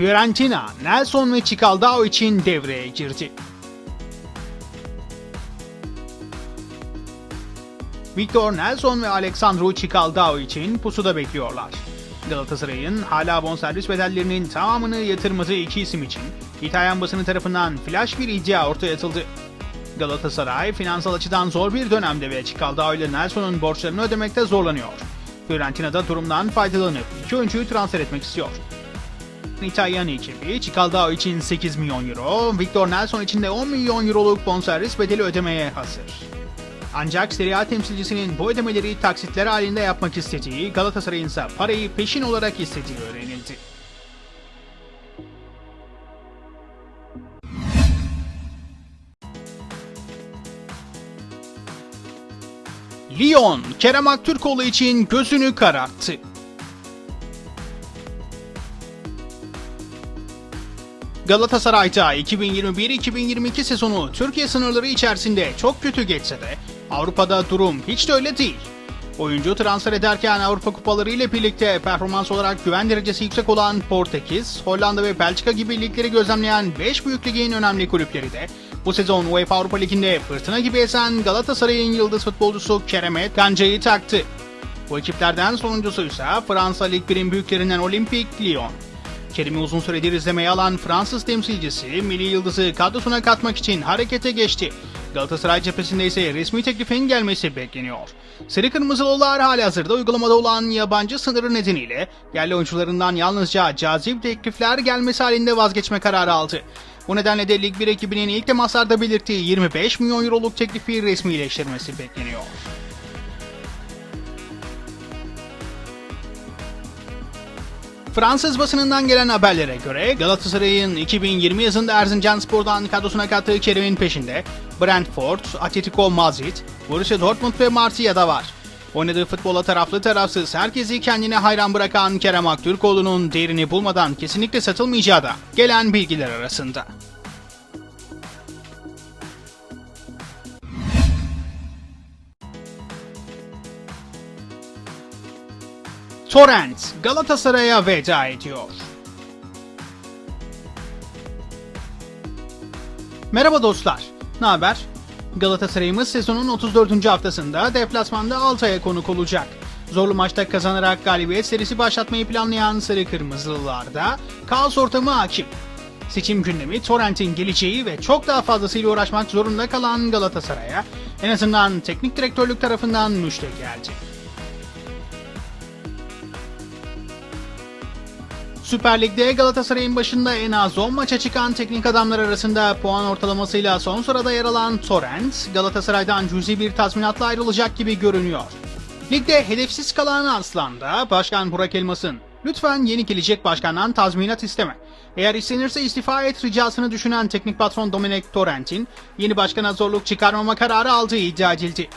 Fiorentina, Nelson ve Çikaldao için devreye girdi. Victor Nelson ve Alexandru Çikaldao için pusuda bekliyorlar. Galatasaray'ın hala bonservis bedellerinin tamamını yatırmadığı iki isim için İtalyan basını tarafından flash bir iddia ortaya atıldı. Galatasaray finansal açıdan zor bir dönemde ve Çikaldao ile Nelson'un borçlarını ödemekte zorlanıyor. Fiorentina'da durumdan faydalanıp iki oyuncuyu transfer etmek istiyor. İtalyan ekibi Çikaldao için 8 milyon euro, Victor Nelson için de 10 milyon euroluk bonservis bedeli ödemeye hazır. Ancak Serie A temsilcisinin bu ödemeleri taksitler halinde yapmak istediği, Galatasaray'ın ise parayı peşin olarak istediği öğrenildi. Lyon, Kerem Aktürkoğlu için gözünü kararttı. Galatasaray'da 2021-2022 sezonu Türkiye sınırları içerisinde çok kötü geçse de Avrupa'da durum hiç de öyle değil. Oyuncu transfer ederken Avrupa kupaları ile birlikte performans olarak güven derecesi yüksek olan Portekiz, Hollanda ve Belçika gibi ligleri gözlemleyen 5 büyük ligin önemli kulüpleri de bu sezon UEFA Avrupa Ligi'nde fırtına gibi esen Galatasaray'ın yıldız futbolcusu Kerem'e kancayı taktı. Bu ekiplerden sonuncusu ise Fransa Lig 1'in büyüklerinden Olympique Lyon. Kerim'i uzun süredir izlemeye alan Fransız temsilcisi milli yıldızı kadrosuna katmak için harekete geçti. Galatasaray cephesinde ise resmi teklifin gelmesi bekleniyor. Sarı Kırmızılılar hali hazırda uygulamada olan yabancı sınırı nedeniyle yerli oyuncularından yalnızca cazip teklifler gelmesi halinde vazgeçme kararı aldı. Bu nedenle de Lig 1 ekibinin ilk temaslarda belirttiği 25 milyon euroluk teklifi resmileştirmesi bekleniyor. Fransız basınından gelen haberlere göre Galatasaray'ın 2020 yazında Erzincanspor'dan kadrosuna kattığı Kerim'in peşinde Brentford, Atletico Madrid, Borussia Dortmund ve Marsilya'da var. Oynadığı futbola taraflı tarafsız herkesi kendine hayran bırakan Kerem Aktürkoğlu'nun değerini bulmadan kesinlikle satılmayacağı da gelen bilgiler arasında. Torrent Galatasaray'a veda ediyor. Merhaba dostlar. Ne haber? Galatasaray'ımız sezonun 34. haftasında deplasmanda Altay'a konuk olacak. Zorlu maçta kazanarak galibiyet serisi başlatmayı planlayan Sarı Kırmızılılarda kaos ortamı hakim. Seçim gündemi Torrent'in geleceği ve çok daha fazlasıyla uğraşmak zorunda kalan Galatasaray'a en azından teknik direktörlük tarafından müjde geldi. Süper Lig'de Galatasaray'ın başında en az 10 maça çıkan teknik adamlar arasında puan ortalamasıyla son sırada yer alan Torrent, Galatasaray'dan cüzi bir tazminatla ayrılacak gibi görünüyor. Ligde hedefsiz kalan Arslan'da Başkan Burak Elmas'ın lütfen yeni gelecek başkandan tazminat isteme. Eğer istenirse istifa et ricasını düşünen teknik patron Dominic Torrent'in yeni başkana zorluk çıkarmama kararı aldığı iddia edildi.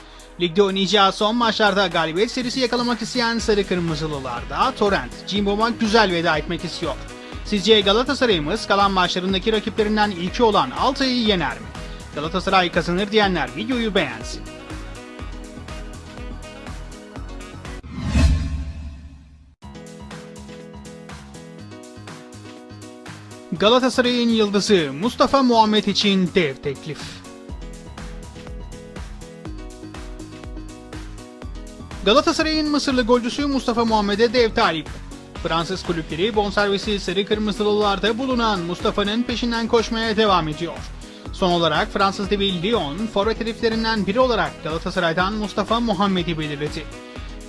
Ligde oynayacağı son maçlarda galibiyet serisi yakalamak isteyen Sarı Kırmızılılarda Torrent, Cimbom'a güzel veda etmek istiyor. Sizce Galatasaray'ımız kalan maçlarındaki rakiplerinden ilki olan Altay'ı yener mi? Galatasaray kazanır diyenler videoyu beğensin. Galatasaray'ın yıldızı Mustafa Muhammed için dev teklif. Galatasaray'ın Mısırlı golcüsü Mustafa Muhammed'e dev talip. Fransız kulüpleri bonservisi sarı kırmızılılarda bulunan Mustafa'nın peşinden koşmaya devam ediyor. Son olarak Fransız devi Lyon, forvet hedeflerinden biri olarak Galatasaray'dan Mustafa Muhammed'i belirledi.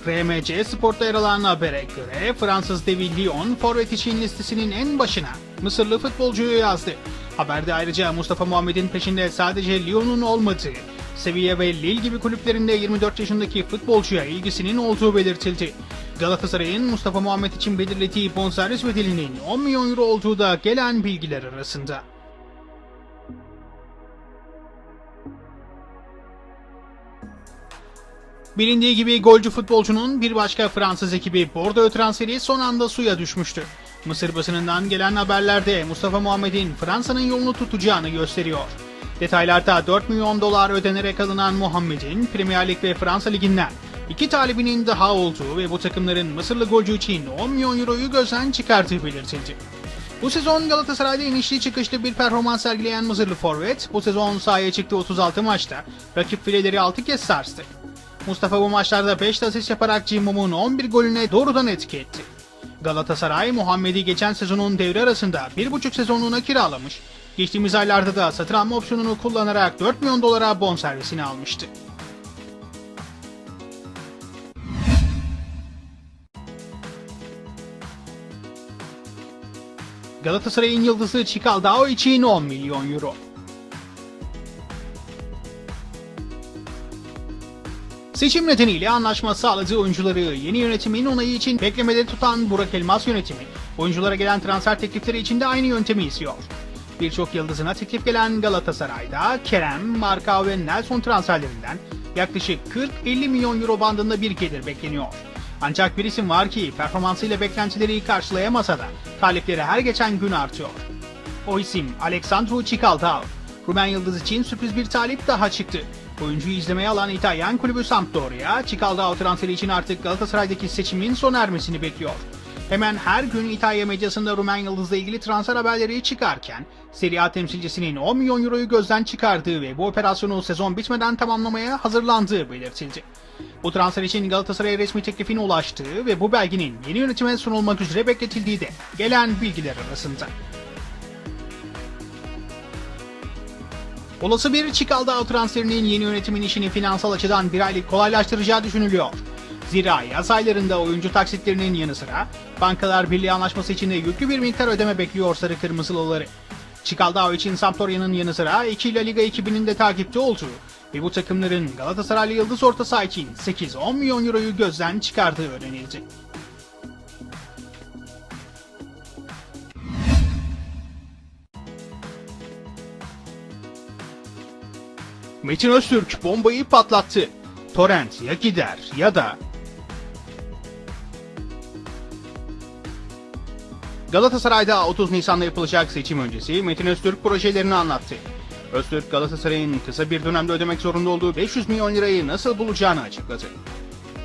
RMC Sport'ta yer alan habere göre Fransız devi Lyon forvet için listesinin en başına Mısırlı futbolcuyu yazdı. Haberde ayrıca Mustafa Muhammed'in peşinde sadece Lyon'un olmadığı, Sevilla ve Lille gibi kulüplerinde 24 yaşındaki futbolcuya ilgisinin olduğu belirtildi. Galatasaray'ın Mustafa Muhammed için belirlediği bonservis bedelinin 10 milyon euro olduğu da gelen bilgiler arasında. Bilindiği gibi golcü futbolcunun bir başka Fransız ekibi Bordeaux transferi son anda suya düşmüştü. Mısır basınından gelen haberlerde Mustafa Muhammed'in Fransa'nın yolunu tutacağını gösteriyor. Detaylarda 4 milyon dolar ödenerek alınan Muhammed'in Premier Lig ve Fransa Ligi'nden iki talibinin daha olduğu ve bu takımların Mısırlı golcü için 10 milyon euroyu gözden çıkardığı belirtildi. Bu sezon Galatasaray'da inişli çıkışlı bir performans sergileyen Mısırlı forvet bu sezon sahaya çıktı 36 maçta. Rakip fileleri 6 kez sarstı. Mustafa bu maçlarda 5 asist yaparak Cimbom'un 11 golüne doğrudan etki etti. Galatasaray Muhammed'i geçen sezonun devre arasında 1,5 sezonluğuna kiralamış. Geçtiğimiz aylarda da satın alma opsiyonunu kullanarak 4 milyon dolara bonservisini almıştı. Galatasaray'ın yıldızı Çikaldao için 10 milyon euro. Seçim nedeniyle anlaşma sağladığı oyuncuları yeni yönetimin onayı için beklemede tutan Burak Elmas yönetimi, oyunculara gelen transfer teklifleri için de aynı yöntemi istiyor. Birçok yıldızına teklif gelen Galatasaray'da Kerem, Marka ve Nelson transferlerinden yaklaşık 40-50 milyon euro bandında bir gelir bekleniyor. Ancak bir isim var ki performansıyla beklentileri karşılayamasa da talipleri her geçen gün artıyor. O isim Alexandru Çikaldao. Rumen Yıldız için sürpriz bir talip daha çıktı. Oyuncuyu izlemeye alan İtalyan kulübü Sampdoria, Çikaldao transferi için artık Galatasaray'daki seçimin sona ermesini bekliyor. Hemen her gün İtalya medyasında Rumen Yıldız'la ilgili transfer haberleri çıkarken, Serie A temsilcisinin 10 milyon euroyu gözden çıkardığı ve bu operasyonu sezon bitmeden tamamlamaya hazırlandığı belirtildi. Bu transfer için Galatasaray'a resmi teklifine ulaştığı ve bu belgenin yeni yönetime sunulmak üzere bekletildiği de gelen bilgiler arasında. Olası bir Çikaldao transferinin yeni yönetimin işini finansal açıdan bir aylık kolaylaştıracağı düşünülüyor. Zira yaz aylarında oyuncu taksitlerinin yanı sıra Bankalar Birliği anlaşması için de yüklü bir miktar ödeme bekliyor sarı kırmızılıları. Çikaldao için Sampdoria'nın yanı sıra 2 La Liga ekibinin de takipte olduğu ve bu takımların Galatasaraylı Yıldız orta saha için 8-10 milyon euroyu gözden çıkardığı öğrenildi. Metin Öztürk bombayı patlattı. Torrent ya gider ya da Galatasaray'da 30 Nisan'da yapılacak seçim öncesi Metin Öztürk projelerini anlattı. Öztürk Galatasaray'ın kısa bir dönemde ödemek zorunda olduğu 500 milyon lirayı nasıl bulacağını açıkladı.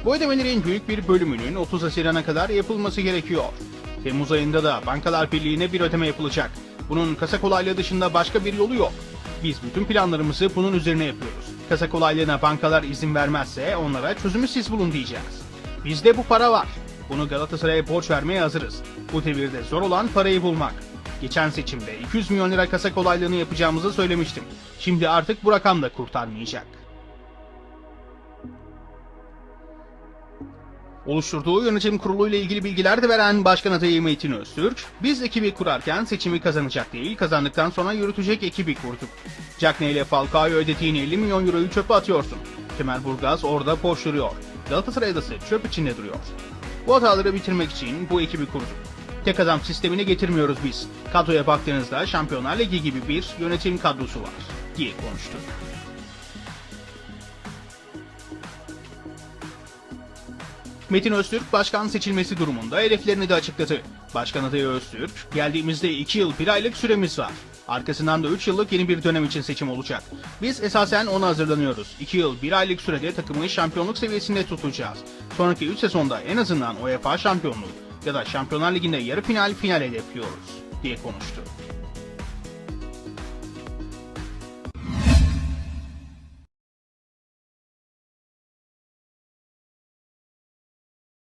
Bu ödemelerin büyük bir bölümünün 30 Haziran'a kadar yapılması gerekiyor. Temmuz ayında da Bankalar Birliği'ne bir ödeme yapılacak. Bunun kasa kolaylığı dışında başka bir yolu yok. Biz bütün planlarımızı bunun üzerine yapıyoruz. Kasa kolaylığına bankalar izin vermezse onlara çözümü siz bulun diyeceğiz. Bizde bu para var. Bunu Galatasaray'a borç vermeye hazırız. Bu devirde zor olan parayı bulmak. Geçen seçimde 200 milyon lira kasa kolaylığını yapacağımızı söylemiştim. Şimdi artık bu rakam da kurtarmayacak. Oluşturduğu yönetim kurulu ile ilgili bilgiler de veren Başkan adayı Metin Öztürk, biz ekibi kurarken seçimi kazanacak değil, kazandıktan sonra yürütecek ekibi kurduk. Cagney ile Falcao'ya ödediğin 50 milyon euroyu çöpe atıyorsun. Kemal Burgaz orada boş duruyor. Galatasaray adası çöp içinde duruyor. Bu hataları bitirmek için bu ekibi kurduk. Tek adam sistemine getirmiyoruz biz. Kadroya baktığınızda Şampiyonlar Ligi gibi bir yönetim kadrosu var, diye konuştu. Metin Öztürk başkan seçilmesi durumunda hedeflerini de açıkladı. Başkan adayı Öztürk, geldiğimizde 2 yıl 1 aylık süremiz var. Arkasından da 3 yıllık yeni bir dönem için seçim olacak. Biz esasen ona hazırlanıyoruz. 2 yıl 1 aylık sürede takımı şampiyonluk seviyesinde tutacağız. Sonraki 3 sezonda en azından UEFA şampiyonluğu ya da Şampiyonlar Ligi'nde yarı final final hedefliyoruz diye konuştu.